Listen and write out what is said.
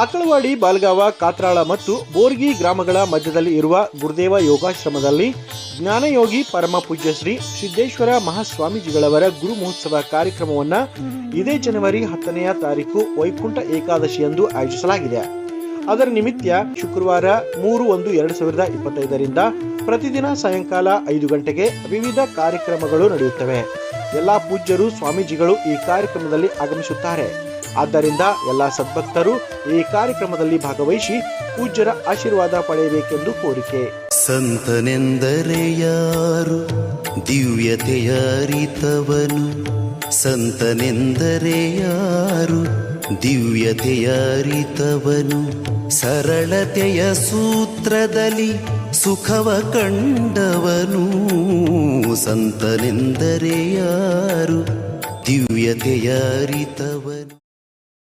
ಆಕಳವಾಡಿ, ಬಾಲ್ಗಾವ, ಕಾತ್ರಾಳ ಮತ್ತು ಬೋರ್ಗಿ ಗ್ರಾಮಗಳ ಮಧ್ಯದಲ್ಲಿ ಇರುವ ಗುರುದೇವ ಯೋಗಾಶ್ರಮದಲ್ಲಿ ಜ್ಞಾನಯೋಗಿ ಪರಮ ಪೂಜ್ಯ ಶ್ರೀ ಸಿದ್ದೇಶ್ವರ ಮಹಾಸ್ವಾಮೀಜಿಗಳವರ ಗುರು ಮಹೋತ್ಸವ ಕಾರ್ಯಕ್ರಮವನ್ನು ಇದೇ ಜನವರಿ ಹತ್ತನೆಯ ತಾರೀಕು ವೈಕುಂಠ ಏಕಾದಶಿಯಂದು ಆಯೋಜಿಸಲಾಗಿದೆ. ಅದರ ನಿಮಿತ್ತ ಶುಕ್ರವಾರ ಮೂರು ಒಂದು ಎರಡು ಸಾವಿರದ ಇಪ್ಪತ್ತೈದರಿಂದ ಪ್ರತಿದಿನ ಸಾಯಂಕಾಲ ಐದು ಗಂಟೆಗೆ ವಿವಿಧ ಕಾರ್ಯಕ್ರಮಗಳು ನಡೆಯುತ್ತವೆ. ಎಲ್ಲಾ ಪೂಜ್ಯರು, ಸ್ವಾಮೀಜಿಗಳು ಈ ಕಾರ್ಯಕ್ರಮದಲ್ಲಿ ಆಗಮಿಸುತ್ತಾರೆ. ಆದ್ದರಿಂದ ಎಲ್ಲ ಸದ್ಭಕ್ತರು ಈ ಕಾರ್ಯಕ್ರಮದಲ್ಲಿ ಭಾಗವಹಿಸಿ ಪೂಜ್ಯರ ಆಶೀರ್ವಾದ ಪಡೆಯಬೇಕೆಂದು ಕೋರಿಕೆ. ಸಂತನೆಂದರೆ ಯಾರು? ದಿವ್ಯತೆಯ ಅರಿತವನು ಸಂತನೆಂದರೆ ಯಾರು? ದಿವ್ಯತೆಯ ಸರಳತೆಯ ಸೂತ್ರದಲ್ಲಿ ಸುಖವ ಕಂಡವನು. ಸಂತನೆಂದರೆ ಯಾರು? ದಿವ್ಯತೆಯ ಅರಿತವನು